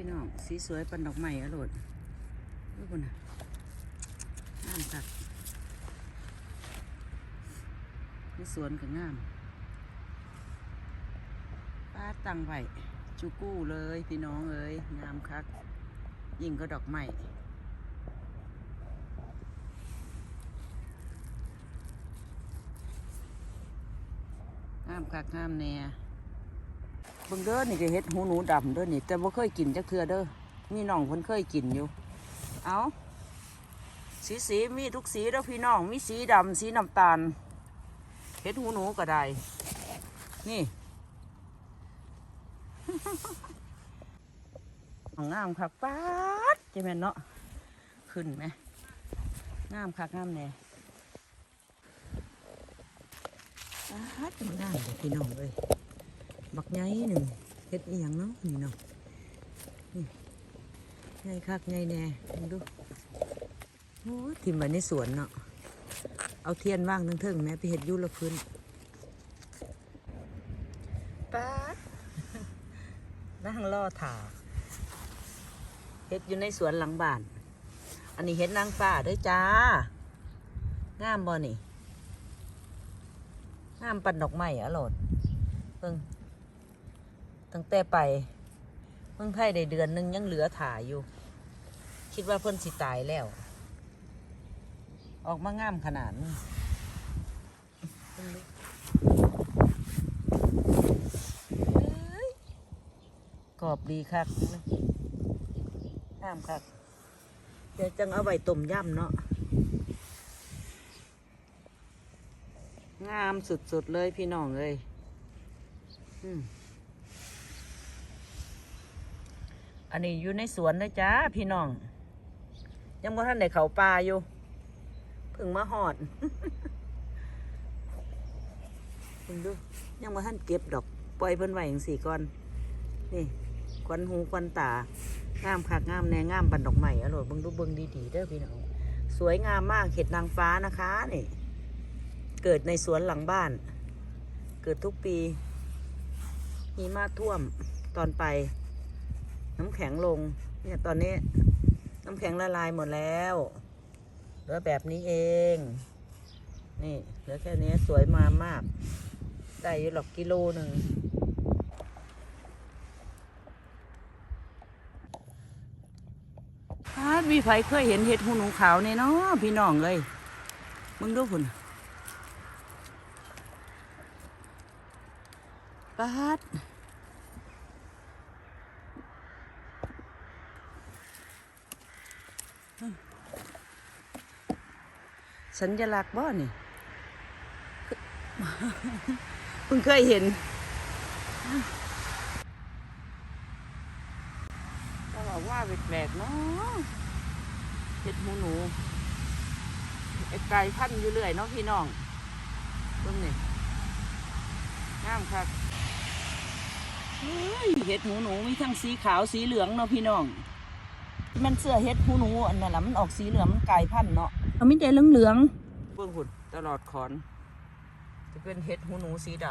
พี่น้อง สีสวยปันดอกไม้อร่อยดูคนน่ะงามจัดในสวนก็งาม ป้าตังไว้จูกู้เลยพี่น้องเอ้ยงามคัก ยิ่งก็ดอกไม้งามคักงามแน่ เบิ่งเด้อนี่ก็เฮ็ดหูหนูดำเด้อนี่ แต่บ่เคยกินจักเทื่อเด้อมีน้องเพิ่นเคยกินอยู่ เอาสีสีมีทุกสีเด้อพี่น้อง มีสีดำสีน้ำตาลเฮ็ดหูหนูก็ได้ นี่งามคักป๊าดจะแม่นเนาะขึ้นไหมงามคักงามแน่ป๊าดงามเลยพี่น้องเอ้ย บักไงหนึ่งเฮ็ดอีหยังเนาะนี่เนาะไงคักไงแน่ดูโอ้ทิมไว้ในสวนเนาะเอาเทียนว่างทั้งเทิงแม่ไปเฮ็ดอยูละพื้นป้านั่งล่อถาเฮ็ดอยู่ในสวนหลังบ้าน อันนี้เฮ็ดนางฟ้าด้วยจ้างามบ่นี่งามปันดอกไม้อะโหลดเบิ่ง ตั้งแต่ไปเมืองไทยได้เดือนหนึงยังเหลือถ่ายอยู่ คิดว่าเพิ่นสิตายแล้ว ออกมางามขนาดนี่กรอบดีคักนะงามคักเดี๋ยวจังเอาไว้ต้มย่ำเนาะ งามสุดๆเลยพี่น้องเลย อืม อันนี้อยู่ในสวนนะจ้าพี่น้อง ยังบ่ท่านได้เขาป่าอยู่เพิ่งมาหอดเพิ่งดูยังบ่ท่านเก็บดอก ปล่อยเพิ่นไว้อย่างสี่ก่อน นี่ควันหูควันตางามคักงามแน่งามบันดอกใหม่อร่อยเบิ่งดูเบิ่งดีๆเด้อพี่น้องสวยงามมากเห็ดนางฟ้านะคะนี่เกิดในสวนหลังบ้าน เกิดทุกปีหิมะท่วมตอนไป น้ำแข็งลง เนี่ยตอนนี้ น้ำแข็งละลายหมดแล้วเหลือแบบนี้เอง นี่เหลือแค่นี้สวยมามาก ได้อยู่หรอกกิโลหนึ่งพาดวีไผเคยเห็นเห็ดหูหนูขาวเนี่ยเนาะพี่น้องเลยมึงดูคุณปาด สัญลักษณ์บ่นี่เพิ่งเคยเห็นก็บอกว่าแปลกๆเนาะเห็ดหูหนูไอ้ไก่พันอยู่เรื่อยเนาะพี่น้องเบิ่งนี่งามคักเฮ้ยเห็ดหูหนูมีทั้งสีขาวสีเหลืองเนาะพี่น้อง มันเสื้อเฮ็ดหูหนูอันนั้นล่ะมันออกสีเหลืองมันกลายพันธุ์เนาะเอามีแต่เหลืองๆ เบื้องหุ่นตลอดขอน จะเป็นเฮ็ดหูหนูสีด